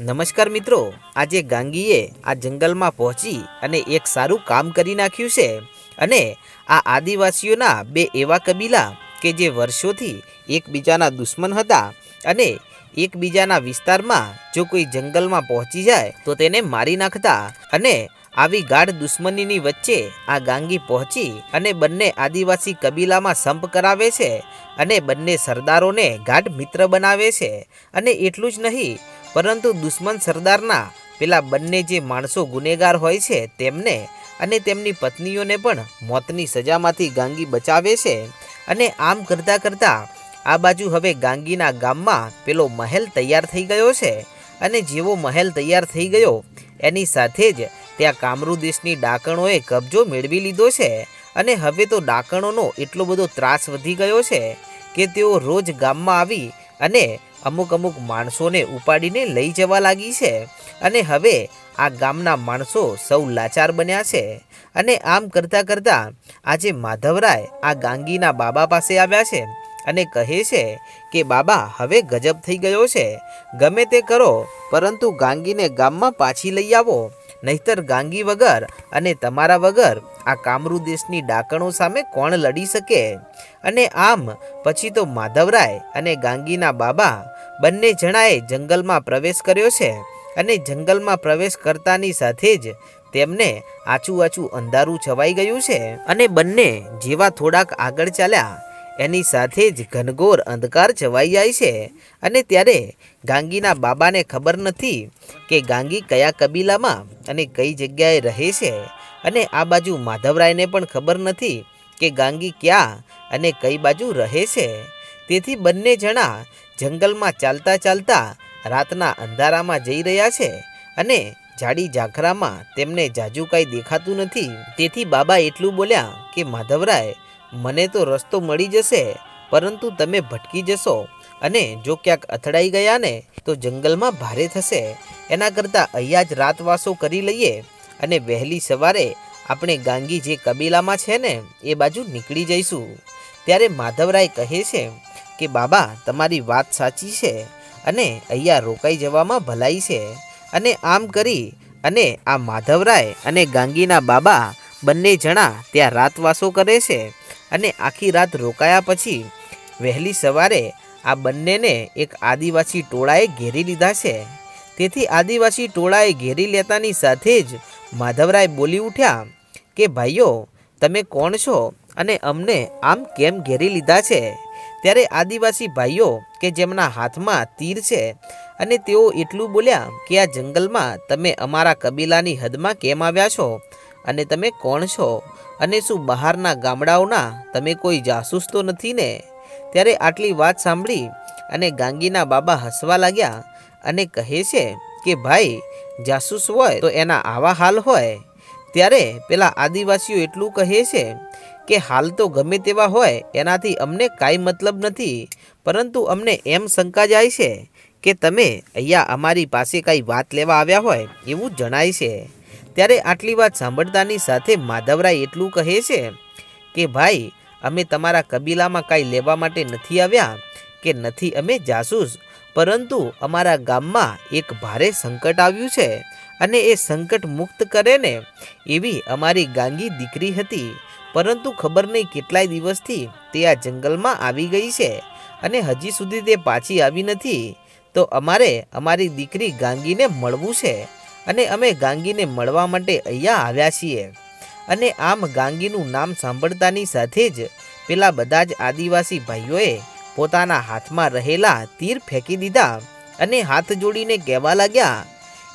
નમસ્કાર મિત્રો, આજે ગાંગીએ આ જંગલમાં પહોંચી અને એક સારું કામ કરી નાખ્યું છે. અને આ આદિવાસીઓના બે એવા કબીલા કે જે વર્ષોથી એકબીજાના દુશ્મન હતા અને એકબીજાના વિસ્તારમાં જો કોઈ જંગલમાં પહોંચી જાય તો તેને મારી નાખતા અને આવી ગાઢ દુશ્મનીની વચ્ચે આ ગાંગી પહોંચી અને બંને આદિવાસી કબીલામાં સંપ કરાવે છે અને બંને સરદારોને ગાઢ મિત્ર બનાવે છે. અને એટલું જ નહીં પરંતુ દુશ્મન સરદારના પેલા બંને જે માણસો ગુનેગાર હોય છે તેમને અને તેમની પત્નીઓને પણ મોતની સજામાંથી ગાંગી બચાવે છે અને આમ કરતાં કરતાં આ બાજુ હવે ગાંગીના ગામમાં પેલો મહેલ તૈયાર થઈ ગયો છે અને જેવો મહેલ તૈયાર થઈ ગયો, એની સાથે જ ત્યાં કામરૂ દેશની ડાકણોએ કબજો મેળવી લીધો છે અને હવે તો ડાકણોનો એટલો બધો ત્રાસ વધી ગયો છે કે તેઓ રોજ ગામમાં આવી અને અમુક અમુક માણસોને ઉપાડીને લઈ જવા લાગી છે. અને હવે આ ગામના માણસો સૌ લાચાર બન્યા છે. અને આમ કરતાં કરતાં આજે માધવરાય આ ગાંગીના બાબા પાસે આવ્યા છે અને કહે છે કે, બાબા, હવે ગજબ થઈ ગયો છે. ગમે તે કરો, પરંતુ ગાંગીને ગામમાં પાછી લઈ આવો. નહીતર ગાંગી વગર અને તમારા વગર આ કામરૂ દેશની ડાકણો સામે કોણ લડી શકે? અને આમ પછી તો માધવરાય અને ગાંગીના બાબા બંને જણાએ જંગલમાં પ્રવેશ કર્યો છે અને જંગલમાં પ્રવેશ કરતાની સાથે જ તેમને આછું આછું અંધારું છવાઈ ગયું છે અને બંને જેવા થોડાક આગળ ચાલ્યા એની સાથે જ ઘનઘોર અંધકાર છવાઈ જાય છે. અને ત્યારે ગાંગીના બાબાને ખબર નથી કે ગાંગી કયા કબીલામાં અને કઈ જગ્યાએ રહે છે. અને આ બાજુ માધવરાયને પણ ખબર નથી કે ગાંગી ક્યાં અને કઈ બાજુ રહે છે. તેથી બંને જણા જંગલમાં ચાલતા ચાલતા રાતના અંધારામાં જઈ રહ્યા છે અને જાડી ઝાખરામાં તેમને જાજુ કાંઈ દેખાતું નથી. તેથી બાબા એટલું બોલ્યા કે માધવરાય મને તો રસ્તો મળી જશે, પરંતુ તમે ભટકી જશો. અને જો ક્યાંક અથડાઈ ગયા ને, તો જંગલમાં ભારે થશે. એના કરતાં અહીંયા જ રાતવાસો કરી લઈએ અને વહેલી સવારે આપણે ગાંગી જે કબીલામાં છે ને, એ બાજુ નીકળી જઈશું. ત્યારે માધવરાય કહે છે કે, બાબા, તમારી વાત સાચી છે અને અહીંયા રોકાઈ જવામાં ભલાઈ છે. અને આમ કરી અને આ માધવરાય અને ગાંગીના બાબા બંને જણા ત્યાં રાતવાસો કરે છે. અને આખી રાત રોકાયા પછી વહેલી સવારે આ બંનેને એક આદિવાસી ટોળાએ ઘેરી લીધા છે. તેથી આદિવાસી ટોળાએ ઘેરી લેતાની સાથે જ માધવરાય બોલી ઉઠ્યા કે, ભાઈઓ, તમે કોણ છો અને અમને આમ કેમ ઘેરી લીધા છે? ત્યારે આદિવાસી ભાઈઓ કે જેમના હાથમાં તીર છે અને તેઓ એટલું બોલ્યા કે, આ જંગલમાં તમે અમારા કબીલાની હદમાં કેમ આવ્યા છો? અને તમે કોણ છો? અને શું બહારના ગામડાઓના તમે કોઈ જાસૂસ તો નથી ને? ત્યારે આટલી વાત સાંભળી અને ગાંગીના બાબા હસવા લાગ્યા અને કહે છે કે, ભાઈ, જાસૂસ હોય તો એના આવા હાલ હોય. ત્યારે પેલા આદિવાસીઓ એટલું કહે છે કે, હાલ તો ગમે તેવા હોય, એનાથી અમને કાંઈ મતલબ નથી. પરંતુ અમને એમ શંકા જાય છે કે, તમે અહીંયા અમારી પાસે કાંઈ વાત લેવા આવ્યા હોય એવું જણાય છે. ત્યારે આટલી વાત સાંભળતાની સાથે માધવરાય એટલું કહે છે કે, ભાઈ, અમે તમારા કબીલામાં કાંઈ લેવા માટે નથી આવ્યા કે નથી અમે જાસૂસ, પરંતુ અમારા ગામમાં એક ભારે સંકટ આવ્યું છે અને એ સંકટ મુક્ત કરે ને એવી અમારી ગાંગી દીકરી હતી. પરંતુ ખબર નહીં કેટલાય દિવસથી તે આ જંગલમાં આવી ગઈ છે અને હજી સુધી તે પાછી આવી નથી. તો અમારે અમારી દીકરી ગાંગીને મળવું છે. અને અમે ગાંગીને મળવા માટે અહીંયા આવ્યા છીએ. અને આમ ગાંગીનું નામ સાંભળતાની સાથે જ પેલા બધા જ આદિવાસી ભાઈઓએ પોતાના હાથમાં રહેલા તીર ફેંકી દીધા અને હાથ જોડીને કહેવા લાગ્યા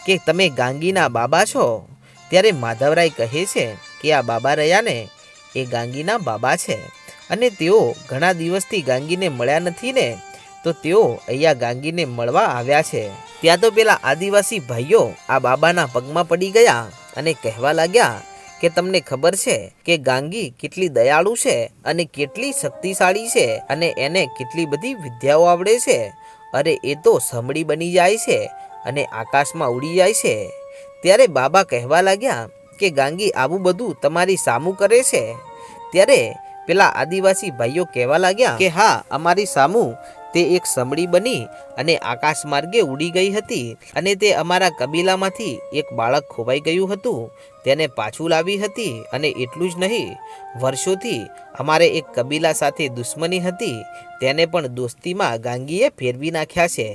કે, તમે ગાંગીના બાબા છો? ત્યારે માધવરાય કહે છે કે, આ બાબા રહ્યા ને એ ગાંગીના બાબા છે. અને તેઓ ઘણા દિવસથી ગાંગીને મળ્યા નથી ને, તો તેઓ અહીંયા ગાંગીને મળવા આવ્યા છે. ત્યાં તો પેલા આદિવાસી ભાઈઓ આ બાબાના પગમાં પડી ગયા અને કહેવા લાગ્યા કે તમને ખબર છે કે ગાંગી કેટલી દયાળુ છે અને કેટલી શક્તિશાળી છે અને એને કેટલી બધી વિદ્યાઓ આવડે છે. અરે, એ તો સમડી બની જાય છે અને આકાશમાં ઉડી જાય છે. ત્યારે બાબા કહેવા લાગ્યા કે ગાંગી આવું બધું તમારી સામું કરે છે. ત્યારે પેલા આદિવાસી ભાઈઓ કહેવા લાગ્યા કે હા, અમારી સામું તે એક સમડી બની અને આકાશ માર્ગે ઉડી ગઈ હતી અને તે અમારા કબીલામાંથી એક બાળક ખોવાઈ ગયું હતું. તેને પાછું લાવી હતી અને એટલું જ નહીં, વર્ષોથી અમારે એક કબીલા સાથે દુશ્મની હતી. તેને પણ દોસ્તીમાં ગાંગીએ ફેરવી નાખ્યા છે.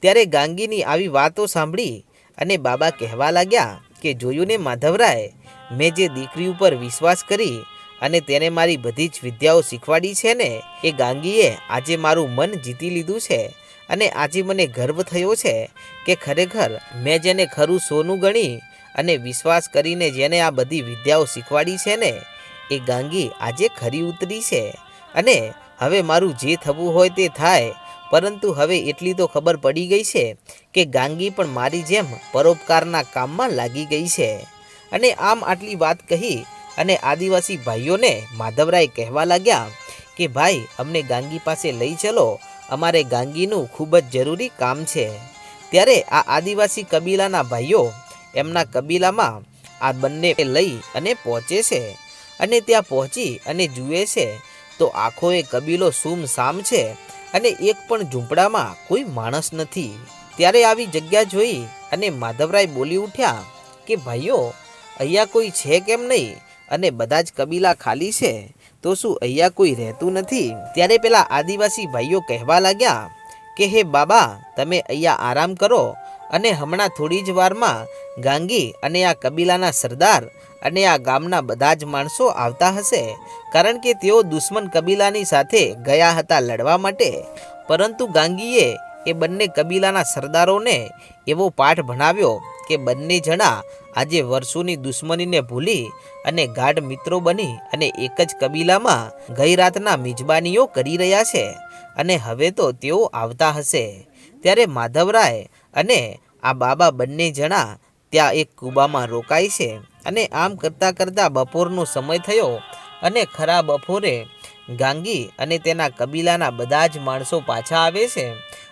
ત્યારે ગાંગીની આવી વાતો સાંભળી અને બાબા કહેવા લાગ્યા કે, જોયું ને, માધવરાય? મેં જે દીકરી ઉપર વિશ્વાસ કરી અને તેને મારી બધી જ વિદ્યાઓ શીખવાડી છે ને, એ ગાંગીએ આજે મારું મન જીતી લીધું છે અને આજે મને ગર્વ થયો છે કે ખરેખર મેં જેને ખરું સોનું ગણી અને વિશ્વાસ કરીને જેને આ બધી વિદ્યાઓ શીખવાડી છે ને, એ ગાંગી આજે ખરી ઉતરી છે. અને હવે મારું જે થવું હોય તે થાય, પરંતુ હવે એટલી તો ખબર પડી ગઈ છે કે ગાંગી પણ મારી જેમ પરોપકારના કામમાં લાગી ગઈ છે. અને આમ આટલી વાત કહી અને આદિવાસી ભાઈઓને માધવરાય કહેવા લાગ્યા કે, ભાઈ, અમને ગાંગી પાસે લઈ ચલો. અમારે ગાંગીનું ખૂબ જ જરૂરી કામ છે. ત્યારે આ આદિવાસી કબીલાના ભાઈઓ એમના કબીલામાં આ બંને લઈ અને પહોંચે છે. અને ત્યાં પહોંચી અને જુએ છે તો આખો એ કબીલો સુમસામ છે અને એક પણ ઝૂંપડામાં કોઈ માણસ નથી. ત્યારે આવી જગ્યા જોઈ અને માધવરાય બોલી ઉઠ્યા કે, ભાઈઓ, અહીંયા કોઈ છે કેમ નહીં? અને બધા જ કબીલા ખાલી છે, તો શું અહીંયા કોઈ રહેતું નથી? ત્યારે પેલા આદિવાસી ભાઈઓ કહેવા લાગ્યા કે, હે બાબા, તમે અહીંયા આરામ કરો અને હમણાં થોડી જ વારમાં ગાંગી અને આ કબીલાના સરદાર અને આ ગામના બધા જ માણસો આવતા હશે, કારણ કે તેઓ દુશ્મન કબીલાની સાથે ગયા હતા લડવા માટે. પરંતુ ગાંગીએ એ બંને કબીલાના સરદારોને એવો પાઠ ભણાવ્યો કે બંને જણા આજે વર્ષોની દુશ્મનીને ભૂલી અને ગાઢ મિત્રો બની અને એક જ કબીલામાં ગઈ રાતના મિજબાનીઓ કરી રહ્યા છે. અને હવે તો તેઓ આવતા હશે. ત્યારે માધવરાય અને આ બાબા બંને જણા ત્યાં એક કૂબામાં રોકાય છે અને આમ કરતાં કરતાં બપોરનો સમય થયો અને ખરા બપોરે ગાંગી અને તેના કબીલાના બધા જ માણસો પાછા આવે છે.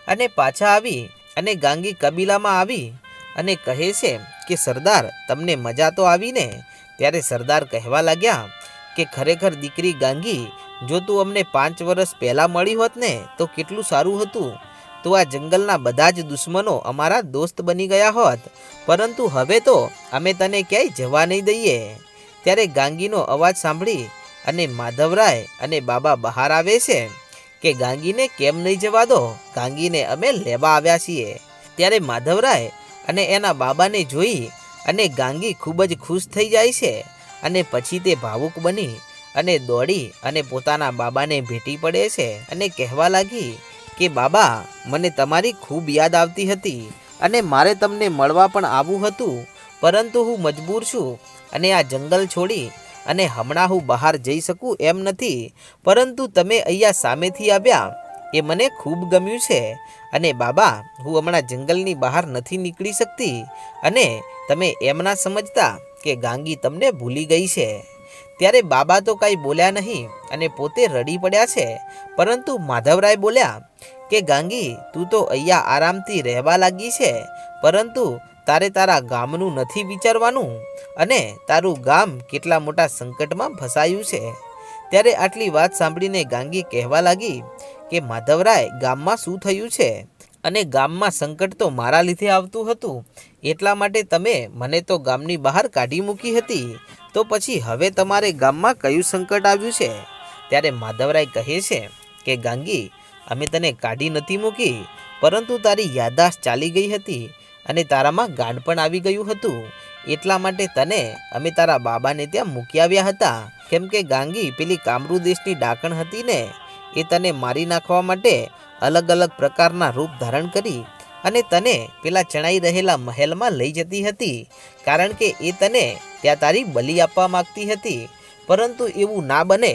અને પાછા આવી અને ગાંગી કબીલામાં આવી અને કહે છે કે સરદાર, તમને મજા તો આવીને? ત્યારે સરદાર કહેવા લાગ્યા કે ખરેખર દીકરી ગાંગી, જો તું અમને પાંચ વર્ષ પહેલાં મળી હોત ને, તો કેટલું સારું હતું. તો આ જંગલના બધા જ દુશ્મનો અમારા દોસ્ત બની ગયા હોત. પરંતુ હવે તો અમે તને ક્યાંય જવા નહીં દઈએ. ત્યારે ગાંગીનો અવાજ સાંભળી અને માધવરાય અને બાબા બહાર આવે છે કે ગાંગીને કેમ નહીં જવા દો? ગાંગીને અમે લેવા આવ્યા છીએ. ત્યારે માધવરાય અને એના બાબાને જોઈ અને ગાંગી ખૂબ જ ખુશ થઈ જાય છે અને પછી તે ભાવુક બની અને દોડી અને પોતાના બાબાને ભેટી પડે છે અને કહેવા લાગી કે, બાબા, મને તમારી ખૂબ યાદ આવતી હતી અને મારે તમને મળવા પણ આવવું હતું, પરંતુ હું મજબૂર છું અને આ જંગલ છોડી અને હમણાં હું બહાર જઈ શકું એમ નથી, પરંતુ તમે અહીંયા સામેથી આવ્યા એ મને ખૂબ ગમ્યું છે. અને બાબા, હું હમણાં જંગલની બહાર નથી નીકળી શકતી. અને તમે એમ ના સમજતા કે ગાંગી તમને ભૂલી ગઈ છે. ત્યારે બાબા તો કાંઈ બોલ્યા નહીં અને પોતે રડી પડ્યા છે. પરંતુ માધવરાય બોલ્યા, કે ગાંગી, તું તો અહીંયા આરામથી રહેવા લાગી છે. પરંતુ તારે તારા ગામનું નથી વિચારવાનું. અને તારું ગામ કેટલા મોટા સંકટમાં ફસાયું છે. ત્યારે આટલી વાત સાંભળીને ગાંગી કહેવા લાગી કે માધવરાય, ગામમાં શું થયું છે? અને ગામમાં સંકટ તો મારા લીધે આવતું હતું. એટલા માટે તમે મને તો ગામની બહાર કાઢી મૂકી હતી. તો પછી હવે તમારે ગામમાં કયું સંકટ આવ્યું છે? ત્યારે માધવરાય કહે છે કે, ગાંગી, અમે તને કાઢી નથી મૂકી, પરંતુ તારી યાદાશ ચાલી ગઈ હતી અને તારામાં ગાંડ પણ આવી ગયું હતું. એટલા માટે તને અમે તારા બાબાને ત્યાં મૂકી આવ્યા હતા. કેમ કે ગાંગી પેલી કામરૂ દેશની ડાકણ હતી ને એ તને મારી નાખવા માટે અલગ અલગ પ્રકારના રૂપ ધારણ કરી અને તને પેલા ચણાઈ રહેલા મહેલમાં લઈ જતી હતી. કારણ કે એ તને ત્યાં તારી બલિ આપવા માગતી હતી. પરંતુ એવું ના બને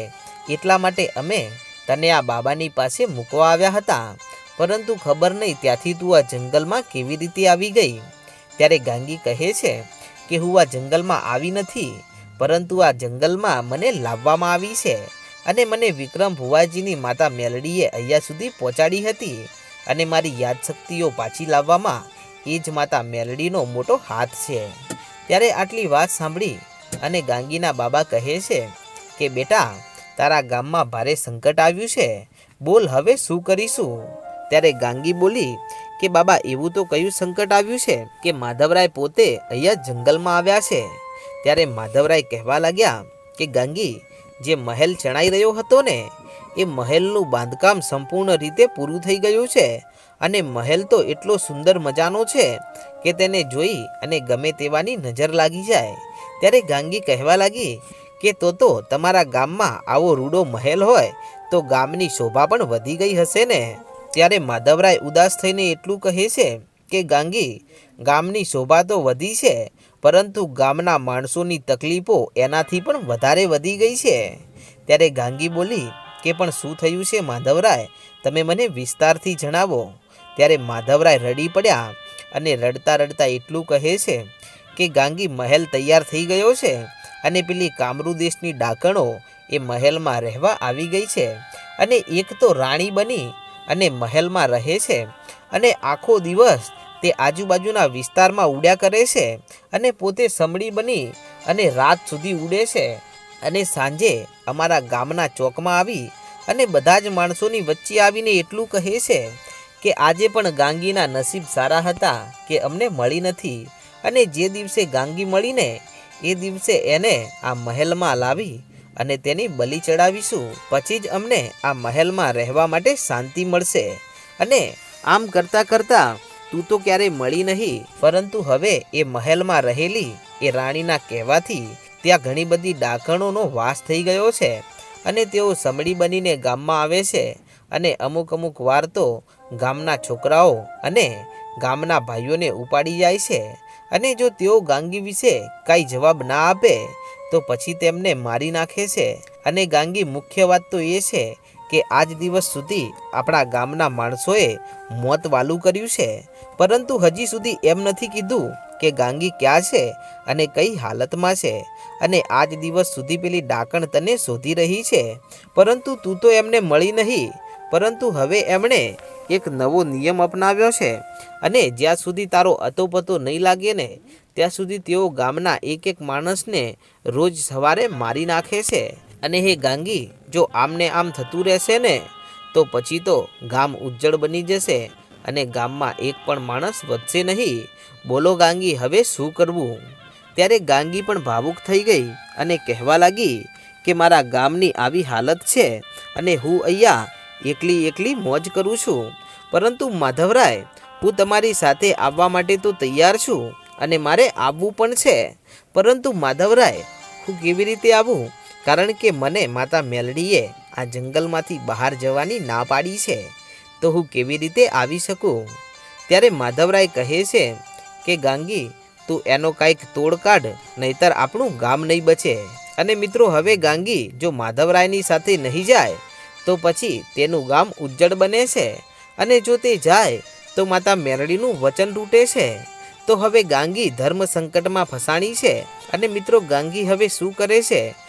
એટલા માટે અમે તને આ બાબાની પાસે મૂકવા આવ્યા હતા. પરંતુ ખબર નહીં ત્યાંથી તું આ જંગલમાં કેવી રીતે આવી ગઈ. ત્યારે ગાંગી કહે છે કે હું આ જંગલમાં આવી નથી, પરંતુ આ જંગલમાં મને લાવવામાં આવી છે. અને મને વિક્રમ ભુવાજીની માતા મેલડીએ અહીંયા સુધી પહોંચાડી હતી. અને મારી યાદશક્તિઓ પાછી લાવવામાં એ જ માતા મેલડીનો મોટો હાથ છે. ત્યારે આટલી વાત સાંભળી અને ગાંગીના બાબા કહે છે કે, બેટા, તારા ગામમાં ભારે સંકટ આવ્યું છે. બોલ, હવે શું કરીશું? ત્યારે ગાંગી બોલી કે, બાબા, એવું તો કયું સંકટ આવ્યું છે કે માધવરાય પોતે અહીંયા જંગલમાં આવ્યા છે. ત્યારે માધવરાય કહેવા લાગ્યા કે, ગાંગી જે મહેલ ચણાઈ રહ્યો હતો ને, એ મહેલનું બાંધકામ સંપૂર્ણ રીતે પૂરું થઈ ગયું છે. અને મહેલ તો એટલો સુંદર મજાનો છે કે તેને જોઈ અને ગમે તેવાની નજર લાગી જાય. ત્યારે ગાંગી કહેવા લાગી કે, તો તો તમારા ગામમાં આવો રૂડો મહેલ હોય, તો ગામની શોભા પણ વધી ગઈ હશે ને? ત્યારે માધવરાય ઉદાસ થઈને એટલું કહે છે કે, ગાંગી, ગામની શોભા તો વધી છે પરંતુ ગામના માણસોની તકલીફો એનાથી પણ વધારે વધી ગઈ છે. ત્યારે ગાંગી બોલી કે પણ શું થયું છે માધવરાય? તમે મને વિસ્તારથી જણાવો. ત્યારે માધવરાય રડી પડ્યા અને રડતા રડતા એટલું કહે છે કે ગાંગી મહેલ તૈયાર થઈ ગયો છે અને પેલી કામરૂ દેશની ડાકણો એ મહેલમાં રહેવા આવી ગઈ છે. અને એક તો રાણી બની અને મહેલમાં રહે છે અને આખો દિવસ તે આજુબાજુના વિસ્તારમાં ઉડ્યા કરે છે અને પોતે સમડી બની અને રાત સુધી ઉડે છે. અને સાંજે અમારા ગામના ચોકમાં આવી અને બધા જ માણસોની વચ્ચે આવીને એટલું કહે છે કે આજે પણ ગાંગીના નસીબ સારા હતા કે અમને મળી નથી. અને જે દિવસે ગાંગી મળીને, એ દિવસે એને આ મહેલમાં લાવી અને તેની બલિ ચડાવીશું. પછી જ અમને આ મહેલમાં રહેવા માટે શાંતિ મળશે. અને આમ કરતાં કરતાં તું તો ક્યારેય મળી નહીં, પરંતુ હવે એ મહેલમાં રહેલી એ રાણીના કહેવાથી ત્યાં ઘણી બધી ડાકણોનો વાસ થઈ ગયો છે અને તેઓ સમડી બનીને ગામમાં આવે છે અને અમુક અમુક વાર તો ગામના છોકરાઓ અને ગામના ભાઈઓને ઉપાડી જાય છે અને જો તેઓ ગાંગી વિશે કાંઈ જવાબ ના આપે, તો પછી તેમને મારી નાખે છે. અને ગાંગી મુખ્ય વાત તો એ છે કે આજ દિવસ સુધી આપણા ગામના માણસોએ મોત વાલું કર્યું છે. પરંતુ હજી સુધી એમ નથી કીધું કે ગાંગી ક્યાં છે અને કઈ હાલતમાં છે. અને આજ દિવસ સુધી પેલી ડાકણ તને શોધી રહી છે. પરંતુ તું તો એમને મળી નહીં. પરંતુ હવે એમણે એક નવો નિયમ અપનાવ્યો છે. અને જ્યાં સુધી તારો અતોપતો નહીં લાગે ને, ત્યાં સુધી તેઓ ગામના એક એક માણસને રોજ સવારે મારી નાખે છે. અને હે ગાંગી, જો આમને આમ થતું રહેશે ને, તો પછી તો ગામ ઉજ્જળ બની જશે અને ગામમાં એક પણ માણસ વધશે નહીં. બોલો ગાંગી, હવે શું કરવું? ત્યારે ગાંગી પણ ભાવુક થઈ ગઈ અને કહેવા લાગી કે મારા ગામની આવી હાલત છે અને હું અહીંયા એકલી એકલી મોજ કરું છું. પરંતુ માધવરાય, હું તમારી સાથે આવવા માટે તો તૈયાર છું અને મારે આવવું પણ છે. પરંતુ માધવરાય, હું કેવી રીતે આવું? કારણ કે મને માતા મેલડીએ આ જંગલમાંથી બહાર જવાની ના પાડી છે, તો હું કેવી રીતે આવી શકું? ત્યારે માધવરાય કહે છે કે, ગાંગી, તું એનો કાંઈક તોડ કાઢ, નહીતર આપણું ગામ નહીં બચે. અને મિત્રો, હવે ગાંગી, જો માધવરાયની સાથે નહીં જાય, તો પછી તેનું ગામ ઉજ્જડ બને છે. અને જો તે જાય, તો માતા મેરડીનું વચન તૂટે છે. તો હવે ગાંગી ધર્મ સંકટમાં ફસાણી છે. અને મિત્રો, ગાંગી હવે શું કરે છે?